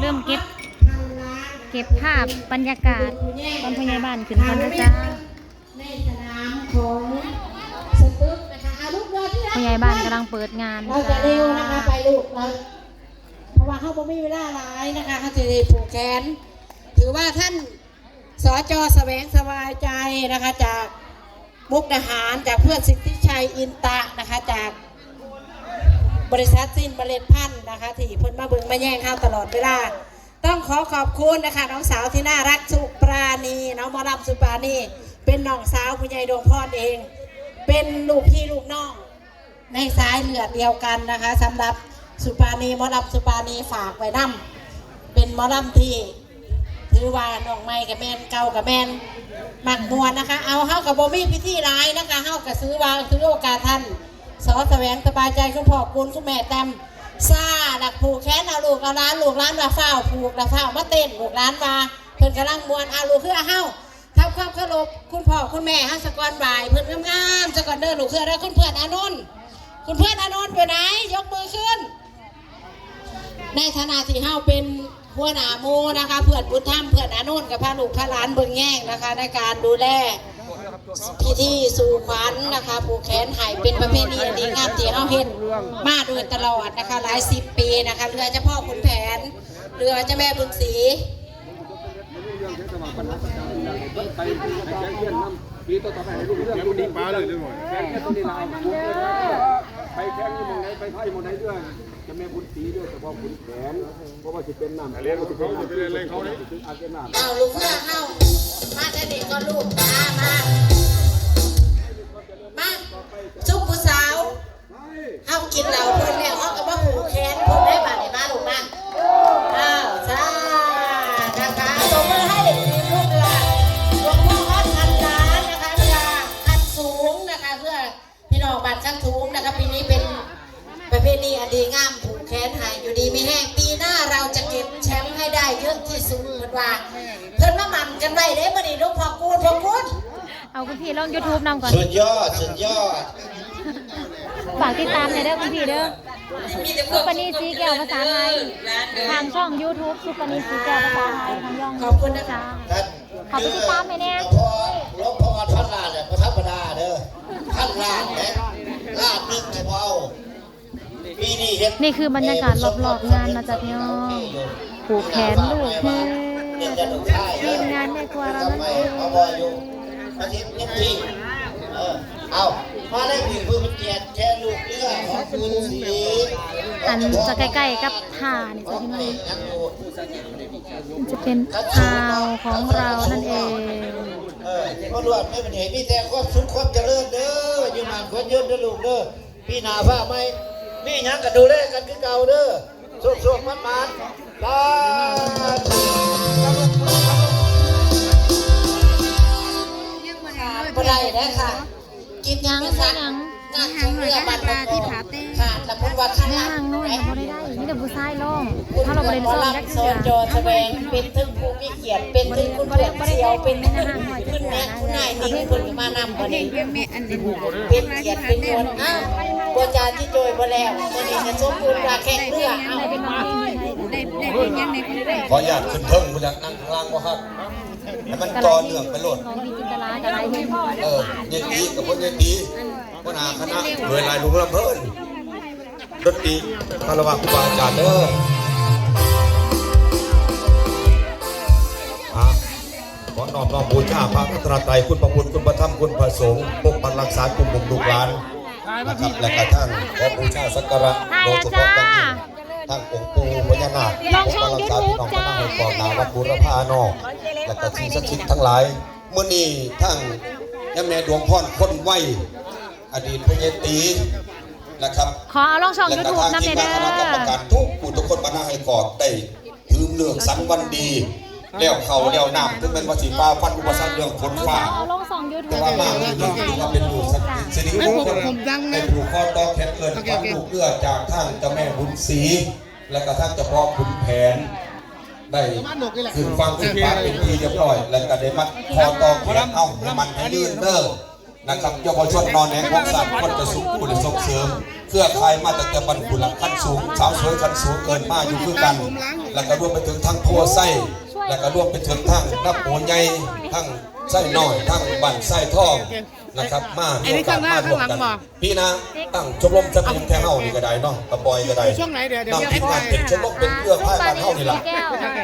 เริ่มเก็บ เก็บภาพบรรยากาศตอนพยาบาลขึ้นกันนะจ๊ะในสนามของสตึกนะคะอาลูกเรือที่รักพยาบาลกำลังเปิดงานเราจะเร็วนะคะไปลูกเราเพราะว่าเขาบ่มีเวลาหลายนะคะเขาจะได้ผูกแขน ถือว่าท่านสจแสวงสบายใจนะคะจากมุกดาหารจากเพื่อนสิทธิชัยอินตะนะคะจาก บริษัทสิ้นเมล็ดพันธุ์นะคะ ที่เพิ่นมาเบิ่งมาแย่งข้าวตลอดเวลา ต้องขอขอบคุณนะคะ น้องสาวที่น่ารักสุปราณีน้องมอลำสุปราณีเป็นน้องสาวผู้ใหญ่ดวงพรเอง เป็นลูกพี่ลูกน้อง ในสายเลือดเดียวกันนะคะสำหรับสุปราณีมอลำสุปราณีฝากไว้นํเป็นมอลำที่ถือว่าน้องไม้กับแมนเก่ากับแมนหมักมวนนะคะ เอาเฮากับโบมี่พิธีร้ายนะคะเฮากับซื้อวางถือโอกาสท่าน สอแสวงสบายใจคุณพ่อคุณคุณแม่แตมซาหลักผูกแขนเอาลูกเอาร้านลูกร้านมาเฝ้าผูกละเฝ้ามาเต้นลูกร้านมาเพิ่นกำลังมวนเอาลูกเพื่อเฮาทำความเคารพคุณพ่อคุณแม่ฮาสะกอนบ่ายเพิ่นงามๆสะกอนเด้อลูกเพื่อได้อคุณเพื่อนอานนท์คุณเพื่อนอานนท์ไปไหนยกมือขึ้น ในฐานะที่เฮาเป็นหัวหน้าหมูนะคะ เพื่อนบุญธรรมเพื่อนอานุนกับพาลูกพาหลานเบิ่งแง่งนะคะในการดูแล พิธีสู่ขวัญนะคะผูกแขนหายเป็นประเพณีอันดีงามที่เฮาเฮ็ดมาโดยตลอดนะคะหลายสิบปีนะคะเรือเจ้าพ่อขุนแผน เรือเจ้าแม่บุญศรีไปให้แจ้งเพื่อนนำปีต่อๆไปให้ลูกเรื่องดูดีป้าเลยด้วยแข่งแค่ตัวนี้เราไปแข่งที่มองไหนไปไพ่มองไหนด้วยจะแม่บุญศรีด้วยเฉพาะบุญแขนเพราะว่าจะเป็นน้ำเลี้ยงเขาจะเป็นเลี้ยงเขาเนี่ยอาจจะน้ำเอาลูกเพื่อเฮามาแต่เด็กก็ลูกมามามา กันไว้เด้บ่นี่ลูกพ่อกูดพ่อกูดเอาคุณพี่ลง YouTube นำก่อนสุดยอดสุดยอดฝากติดตามหน่อยเด้อคุณพี่เด้อซุปปานีสีแก้วภาษาไทยทางช่อง YouTube ซุปปานีสีแก้วภาษาไทยทางย่องขอบคุณนะคะจ้าขอบคุณที่ตามให้แน่หลวงพ่อหลวงพ่อท่านลาดเนี่ยพระธรรมดาเด้อท่านลาดเนี่ยลาดนึงเฉพาะเอาปีนี้เฮ็ดนี่คือบรรยากาศรอบๆงานมาจากย่องผูกแขนลูก เฮ้ทีมงานในครัวเรานั่นเองเอาบ่อยู่อาทิตย์นี้ที่เออเอามาได้ผีพื้นเกียรติแค่ลูกเรือของคุณสีอันจะใกล้ๆกับท่านี่จะพี่นี่มันจะเป็นอ่าวของเรานั่นเองเออพอรวดไม่เป็นเหตุมีแต่ความสุขความเจริญเด้ออยู่นาคนยืนเด้อลูกเด้อพี่นาผ้าไหมมีหยังก็ดูแลกันคือเก่าเด้อสุขๆมันๆลา ค่ะ กินยังไม่ค่ะใช่หนังงานของเรือบัตรที่ผาเต้ค่ะแล้วพุ่นวัดข้างแม่ล่างหางน้อยก็บ่ได้ได้มีแต่ผู้ชายร้องคุณถ้าเราบ่ได้หมอร้องจักลำโซเทื่อนโจแสดงเป็นถึงผู้มีเกียรติเป็นถึงคุณเพื่อนเสียวเป็นถึงคุณแม่คุณนายนี่คุณมานำบ่นี้เป็นเกียรติเป็นยศอ้าวบัวจานที่โจยบ่แล้วบ่นี้จะสมบูรณ์ว่าแข่งเรือเอาได้เป็นน้องเองที่ไทยขออนุญาตขึ้นเพิ่งมาจากนั่งข้างล่างว่าครับ ให้มันต่อเนื่องไปโหลดของพี่จินตลากับไรเห็นเออเย็นดีกับคนเย็นดีคนอาคณะโดยลายลุงลำเพิ่นดนตรีคารวะครูบาอาจารย์เด้ออะขอน้อมน้อมบูชาพระรัตนตรัยคุณพระพุทธคุณพระธรรมคุณพระสงฆ์ปกปักรักษากลุ่มบุกลูกหลานนะครับและกระทั่งขอบูชาสักการะโดยเฉพาะอย่างยิ่งทางองค์ปู่พญานาคปกปักรักษาพี่น้องพระนางในกองนาวัดบุรพานอก และก็สิ่งศักดิ์สิทธิ์ทั้งหลายเมื่อนี้ทั้งยาแม่ดวงพรคนไหวอดีตพญตีนะครับขอเอาลองช่องและก็ YouTube ทางนำทีเด้มงานคณะกรรมอการทุกผู้ทุกคนมานาให้กอดได้ถือเลือกสันวันดีแล้วเขาแล้วน้ำถึงเป็นวาสีฟ้าฟันอุปสรรคเรื่องฝนฟ้าเอาลงช่องแต่ YouTube ว่ามาเรื่องนี้ถือว่าเป็นลูกสิริมงคลในผูกคอตอแขนเกินฟันลูกเลือดจากท่านเจ้าแม่บุญศรีและก็ท่านเจ้าพ่อขุนแผน ได้ถึงฟังขึ้นฟ้าเป็นทีเรียบร้อย แล้วก็ได้มัดคอตอแขนเอาให้มันให้ยืนเด้อนะครับเยาวชนนอนแหงของสามคนจะสุขผู้และส่งเสริม เครือข่ายมาตั้งแต่บรรพุหลังขั้นสูง สาวสวยขั้นสูงเกินมาอยู่คือกัน แล้วก็รวมไปถึงทั้งพัวไส้แล้วก็รวมไปถึงทั้งนับโอใหญ่ทั้ง ไส้น้อยทั้งบั่นไส้ทองนะครับมามีโอกาสมารวมกันพี่นะตั้งชมรมจะเป็นแค่เฮานี่ก็ได้เนาะกระบอยก็ได้ช่วงไหนเดี๋ยวเดี๋ยวนำทีมงานเป็นชมรมเป็นเครือข่ายบ้านเฮานี่ล่ะ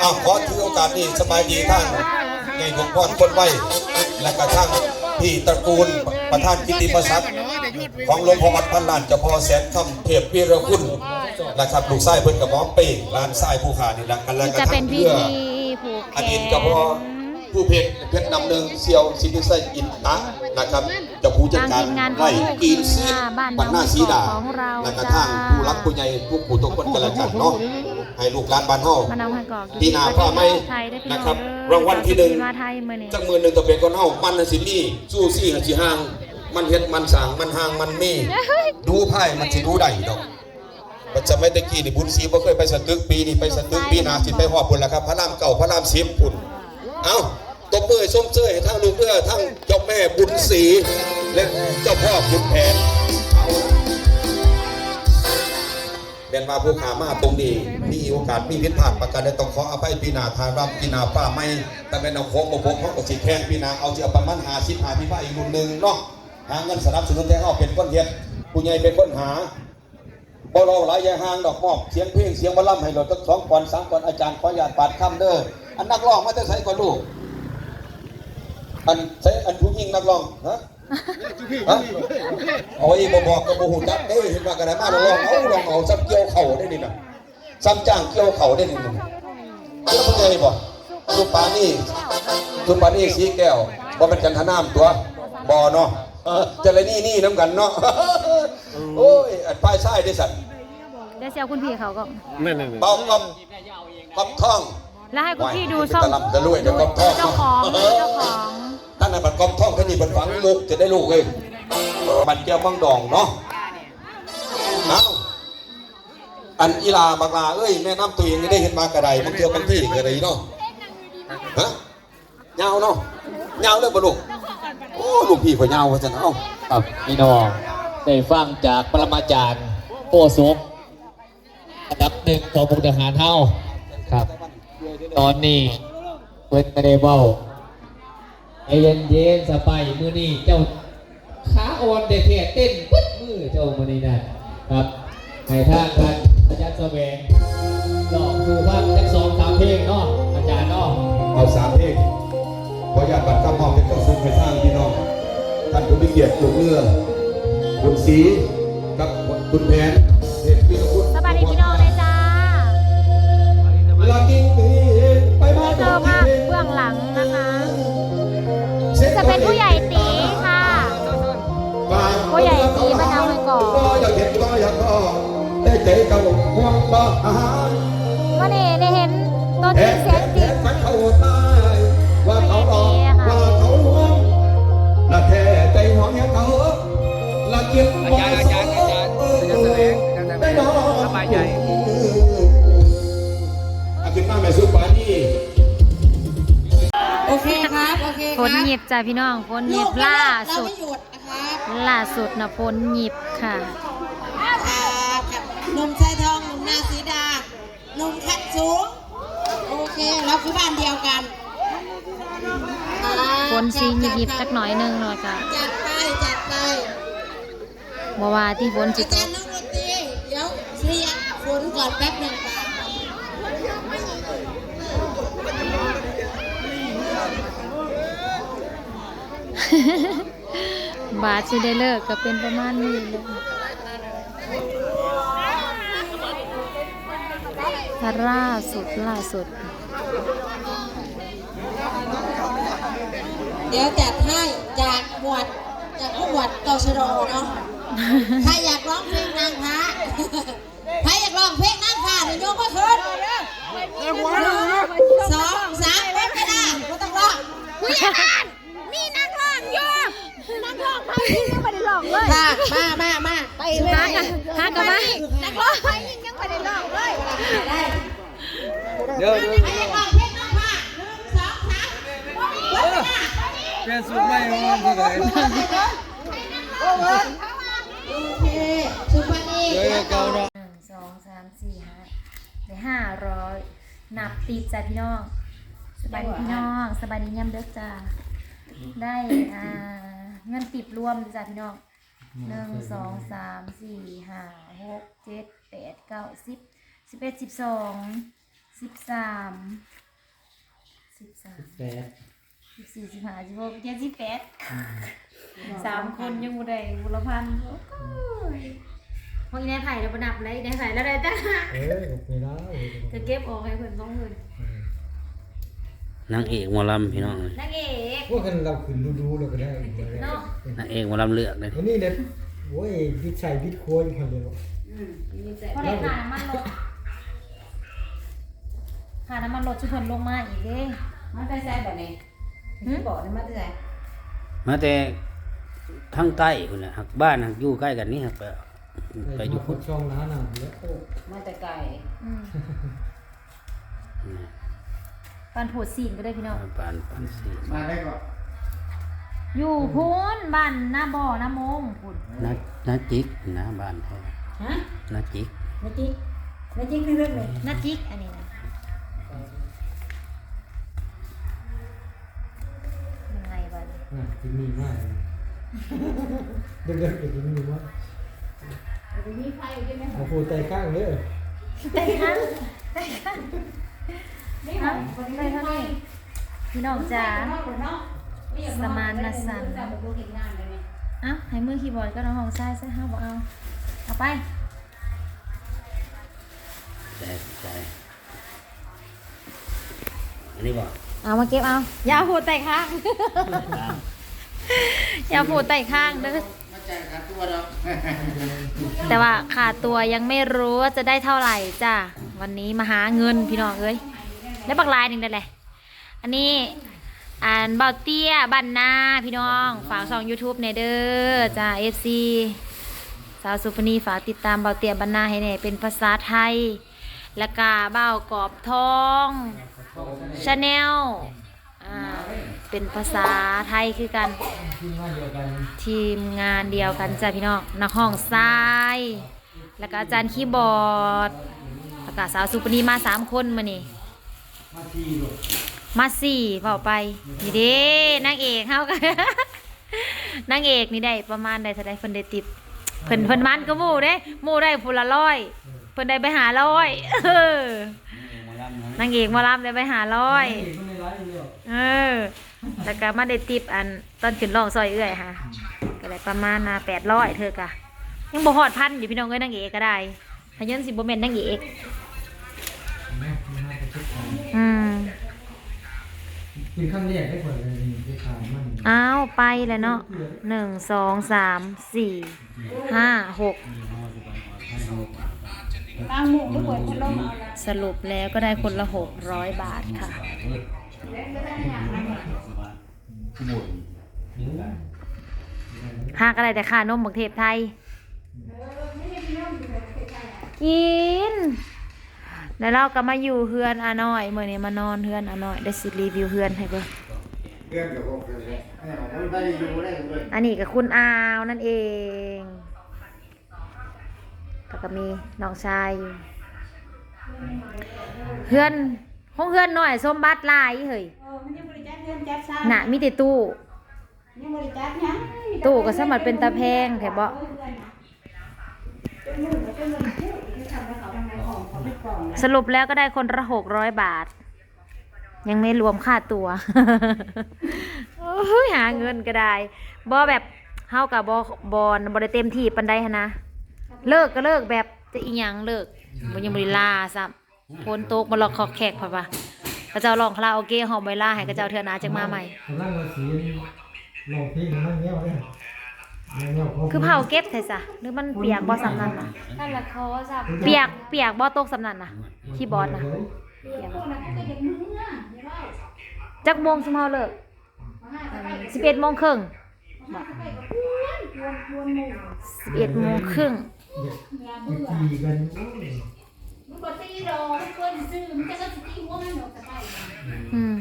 อ้าวขอถือโอกาสนี้สบายดีท่านในหลวงพ่อคนไว้และกระทั่งพี่ตระกูลประธานกิตติมศักดิ์ของหลวงพ่อวัดพันล้านเจ้าพ่อแสนคำเทพวีรคุณนะครับลูกไส้เพิ่นกับหมอเป้ร้านไส้ผู้ขานี่ละกันแล้วกจะระเป็ทั่นงพิเพื่อธีผูกแขอนดีตเจ้าพ่อ ผู้เพชรเพชรนำหนึ่งเซียวสิทธิไสอินตะนะครับเจ้าผู้จัดการไร่กีนซีบันหน้าสีดาและกระทั่งผู้รักผู้ใหญ่ผู้ผู้ทุกคนกันแล้วกันเนาะให้ลูกหลานบ้านเฮามานำให้กรอกปีหน้าพ่อไม่ไทยได้พี่นะครับน้องรางวัลที่หนึ่งมาไทยมื้อนี้จักมือหนึ่งตัวเป็นคนเฮามันน่ะสิมีสู้ซี่หันสิห่าง มันเฮ็ดมันสร้างมันห่างมันมีดูไพ่มันสิดูได้ดอกปัจจุบันตะกี้นี่บุญศรีบ่เคยไปสตึกปีนี้ไปสตึกปีหน้าสิไปฮอดพุ่นแล้วครับ พระรามเก่าพระราม10พุ่น เอาตบมือส้มเจ้ยให้ทั้งลูกเด้อทั้งเจ้าแม่บุญศรีและเจ้าพ่อบุญแผนเอาเป็นมาผู้ขามาตรงนี้มีโอกาสมีผิดพลาดประการใดต้องขออภัยปีหน้าทางรับปีนาป้าไม่แต่เป็นเอาโค้งบ่พกเขาก็สิแข่งปีนาเอาสิเอาประมาณ50 50พี่ป้าอีกรุ่นหนึ่งเนาะหาเงินสนับสนุนให้เฮาเป็นคนเฮ็ดผู้ใหญ่เป็นคนหาบ่ราหลายยาห่างดอกมอบเสียงเพลงเสียงหมะล่ำให้เราทั้งสองก่อนสามก่อนอาจารย์ขออนุญาตปาดคำเด้อ อันนักร้องมาแต่ใส่ก่อนลูกอันใส่อันผู้หญิงนักร้องฮะฮะเอาไว้บ่บอกกับบ่ฮู้จักเด้อเห็นว่ากันได้มาลองเอาลองเอาซ้ำเกี่ยวเข่าได้นี่น่ะซ้ำจ้างเกี่ยวเข่าได้นี่น่ะแล้วเพิ่นได้บ่ลูกปานี่ลูกปานี่สีแก้วบ่เป็นกันทนามตัวบ่เนาะเออจะเลยนี่นี่น้ำกันเนาะโอ้ยอันป้ายชายได้สัตว์เดี๋ยวเสียวคุณพี่เขาก็เบากอบกอบท่อง แล้วให้คุณพี่ดูช่องจะลำจะรวยจะกอบท่องเจ้าของเจ้าของท่านนั้นมันกอบท่องท่านนี่มันฝังมุกจะได้ลูกเลยมันเกี่ยวมังดองเนาะเอ้าอันอีลาบักลาเอ้ยแม่น้ำตัวเองนี่ได้เห็นมากระไดมันเกี่ยวบางที่กระไดเนาะฮะยาวเนาะยาวเลยบ่ลูกโอ้ลูกพี่ข่อยยาวว่าจะเนาะครับพี่น้องได้ฟังจากปรมาจารย์โอสมอันดับหนึ่งของมุกดาหารเฮาครับ ตอนนี้เพิ่นไม่ได้เว้าไอเย็นเย็นสบายมือนี้เจ้าขาอ่อนเด็ดเต้นปึ๊ดมือเจ้ามือนี้นะครับให้ท่างกันอาจารย์แสวงลองดูบ้างทั้งสองสามเพลงเนาะอาจารย์เนาะเอาสามเพลงขออนุญาตบัตรคำมอบเป็นต้นสุนไปทางพี่น้องท่านผู้มีเกียรติลูกเรือคุณศรีกับคุณแผน ใจเก่าห่วงบ่อาหารวันนี้ได้เห็นตัวจแทริงเสียงจริงแทนเขาตายว่าเขาหลอกว่าเขาลวงละแท้ใจหวงยังเขาละเก็บอาจารย์อาจารย์อาจารย์แสดงได้นอนสบายใจอาขึ้นมาแม่สุปานี่โอเคครับโอเคครับฝนหยิบจ้ะพี่น้องฝนหยิบล่าสุดล่าสุดนะฝนหยิบค่ะ นุ่มชายทองหนุ่มนาสีดาหนุ่มขัดสูงโอเคเราคือบ้านเดียวกันครับฝนสีหยิบหยิบๆจักหน่อยหนึงหน่อยค่ะจัดไปจัดไปบ่ว่าที่ฝนสิอาตจารกย์นักดนตรีเดี๋ยวเคลียร์ฝนก่อนแป๊บหนึ่งค่ะบาทสิได้เลิกก็เป็นประมาณนี้เลย ถ้าล่าสุดล่าสุด เดี๋ยวจัดให้จากหมวดจากผู้หมวดตชรเนาะใครอยากร้องเพลงนางพระใครอยากร้องเพลงนางพระเดี๋ยวยกมาขึ้นสองสามเปิดไม่ได้ก็ต้องร้องผู้ใหญ่บ้านมีนักร้องอยู่นักร้องใครยังไม่ได้ร้องเลยค่ะมามามาไปเลยหากันหากันมานักร้องใครยังไม่ได้ร้องเลยได้ เดี๋ยวใครอยากร้องเพลงนางพระหนึ่งสองสามเปิดไม่ได้เปลี่ยนสูตรใหม่มาที่ไหนเวิร์ดโอเคสุปนีเดี๋ยวเก่าเนาะหนึ่งสองสามสี่ห้าได้ห้าร้อยนับติดจ้ะพี่น้องสบายดีพี่น้องสบายดีย่ำเด้อจ้าได้อ่าเงินติดรวมจ้ะพี่น้องหนึ่งสองสามสี่ห้าหกเจ็ดแปดเก้าสิบสิบเอ็ดสิบสอง สิบสามสิบสามแปดสิบสี่สิบห้าสิบหกเจ็ดสิบแปดสามคนยังบ่ได้บุรพันธ์โอ้ยพวกอีนายไผ่เราประนับเลยอีนายไผ่แล้วได้จ้าเอ้ยไม่ได้จะเก็บออกให้เพิ่นสองหมื่นนางเอกหมอลำพี่น้องนางเอกพวกกันเราขึ้นดูๆเราก็ได้เนาะนางเอกหมอลำเลือกเลยวันนี้เนี่ยโอ้ยบิดใส่บิดครัวอยู่คนเดียวเพราะได้ค่าน้ำมันลด ค่าน้ำมันลดชุดเพิ่นลงมาอีกเด้มาได้ใส่บ่เนี่ยที่บอกนี่มาได้ใส่มาแต่ทางใต้คนน่ะหักบ้านหักอยู่ใกล้กันนี่หักไปไปอยู่พุพุททธช่องน้าหนาแล้วมาแต่ไก่อืมปานโผดซีนก็ได้พี่น้องปานปานสีมาได้ก่อนอยู่พูนบ้านหน้าบ่อหน้าโมงพุ่นนานาจิกนะบ้านแท้ฮะนาจิกไม่จริงไม่จริงไม่เรื่องเลยนาจิกอันนี้นะ ไงบ้างอะกินมีมากเด็กๆกินมีมากมีไฟอยู่ไหมเอาพูดใจข้างเลยได้ค่ะได้ค่ะนี่ค่ะได้เท่านี้พี่น้องจ๋าสมานนะสันเอ้าให้มือคีย์บอร์ดก็น้องห้องซ้ายซะห้าบอกเอา เอาไปใจใจ อันนี้บอกเอามาเก็บเอาอย่าพูดไต่ข้าง อย่าพูดไต่ข้างเด้อมาแจกกันตัวเราแต่ว่าขาดตัวยังไม่รู้ว่าจะได้เท่าไหร่จ้ะวันนี้มาหาเงินพี่น้องเอ้ยได้บักลายหนึ่งได้เลยอันนี้อ่านเบาเตี้ยบันนาพี่น้องฝากช่อง YouTube ในเด้อจ้า FC สาวสุพนีฝากติดตามเบาเตี้ยบันนาให้แน่เป็นภาษาไทย แล้วก็เบากรอบทอง ชาแนลเป็นภาษาไทยคือกันกินมาเดียวกัน ทีมงานเดียวกันจ้ะพี่น้องนักห้องทราย แล้วก็อาจารย์คีย์บอร์ดแล้วก็สาวสุปนีมาสามคนมานี่มาทีหรอกมาสี่าไปนี่เด้นางเอกเฮากันนางเอกนี่ได้ประมาณได้เท่าไดเพิ่นได้ติดเพิ่นเพิ่นมันก็หมู่เด้หมู่ได้พูละร้อย เพิ่นได้ไปหาร้อยเออ นางเอกหมาลำได้ไปหาร้อยเด็กคนในร้านเดียวเออแล้วก็มาได้ติปอันตอนขึ้นร้องซอยเอื้อยค่ะก็ได้ประมาณนะแปดร้อยเธอกะยังบ่ฮอดพันอยู่พี่น้องเอ้ยนางเอกก็ได้พยันสิบ่แม่นนางเอกนะมาให้ไปชุดของอืมกินข้างแรกได้ก่อนเลยนี่ไปขายมันอ้าวไปแล้วเนาะหนึ่งสองสามสี่ห้าหก ตั้งหมูทุกคนคนลงเอาละสรุปแล้วก็ได้คนละหกร้อยบาทค่ะ หากอะไรแต่ค่านมบักเทพไทย กิน แล้วเราก็มาอยู่เฮือนอาน้อยเมื่อนี้มานอนเฮือนอาน้อยได้สิรีวิวเฮือนให้เบิ่งเพื่อนกับพวกเพื่อนเนี่ยไม่ได้อยู่ได้เลยอันนี้กับคุณอาวนั่นเอง แล้วก็มีน้องชายอยู่เฮือนห้องเฮือนหน่อยสมบัติหลายเฮ้ยเออมันยังบริจาคเงินจัดซ่าน่ะมีแต่ตู้ยังบริจาคยังตู้ก็สมัครเป็นตาแพงแถบ่เป็นหมื่นเป็นหมื่นพูดที่ทำให้เขาทำไมของเขาไม่กล่องนะสรุปแล้วก็ได้คนละหกร้อยบาท ยังไม่รวมค่าตัวโอ้ยหาเงินก็ได้บอแบบเฮากับบอบอลบอได้เต็มที่ปันใดหั้นนะ เลิกก็เลิกแบบจะอีหยังเลิกบ่ยังบ่ได้ลาซ้ำฝนตกมาหลอกขอกแขกพ่ะปะกระเจ้าร้องคาราโอเกะหอมใบลาให้กระเจ้าเทื่อนาจังมาใหม่กำลังมาสีลองเพลงนั่งเงี้ยวเนี่ยนั่งเงี้ยวคือเผาเก็บใส่ซะหรือมันเปียกบ่สำนันนะนั่นละเขาซัเปียกเปียกบ่ตกสำนันนะคีย์บอร์ดนะจักโมงสมเฮาเลิก11โมงครึ่งสิบ่11โมงครึ่ง ตีกันมันก็ตีดอกเพื่อนซื้อมันจะก็ตีหัวมันหนกสบายอืม